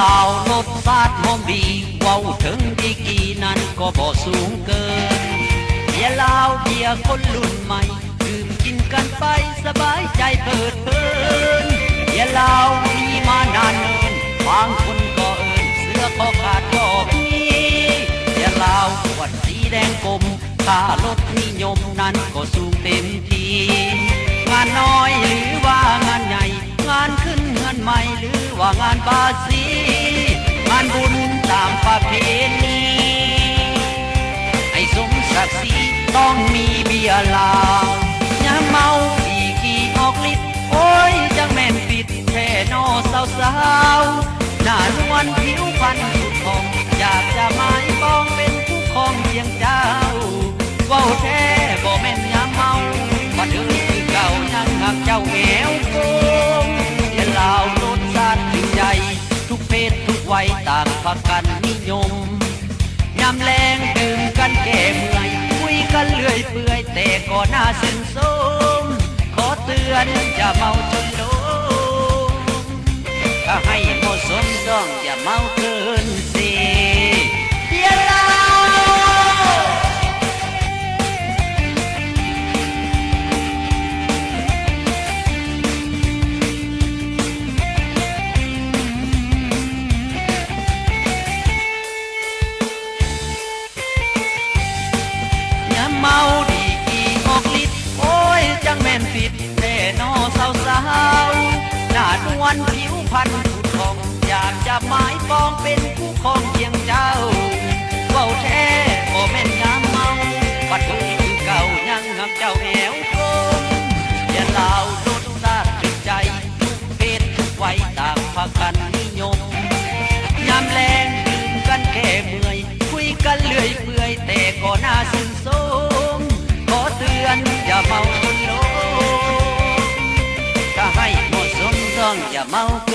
ล้ารสชาติหอมดีเว้าถึงดีกีนั้นก็บ่สูงเกินเบียล้าเบียคนรุ่นใหม่ดื่มกินกันไปสบายใจเปิดเพินเบียล้ามีมานานเนินบางคนก็เอินเสื้อคอขาดก็มีเบียร์เหล้าขวดสีแดงกลมค่ารถนิยมนั้นก็สูงเต็มทีงานน้อยหรือว่างานใหญ่ งานขึ้นเงินใหม่หรือว่างานภาษี ประเพณีให้สมศักดิ์ศรีต้องมีเบียร์เหล้ายามเมาดีกี่ออกฤทธิ์โอ้ยจังแม่นปิดแค่นอสาวสาวหน้านวลผิวพรรณสุดทองอยากจะหมายปองเป็นผู้ครองเพียงใจ ศทุกวัยต่างพากันนิยมยำแรงดื่มกันแก่เมื่อยคุยกันเลื่อยเปื่อยแต่ก็น่าซึ้งสมขอเตือนอย่าเมาจนล น้านผิวพรรณผุดผ่องอยากจะหมายปองเป็นผู้ครองเพียงใจาเ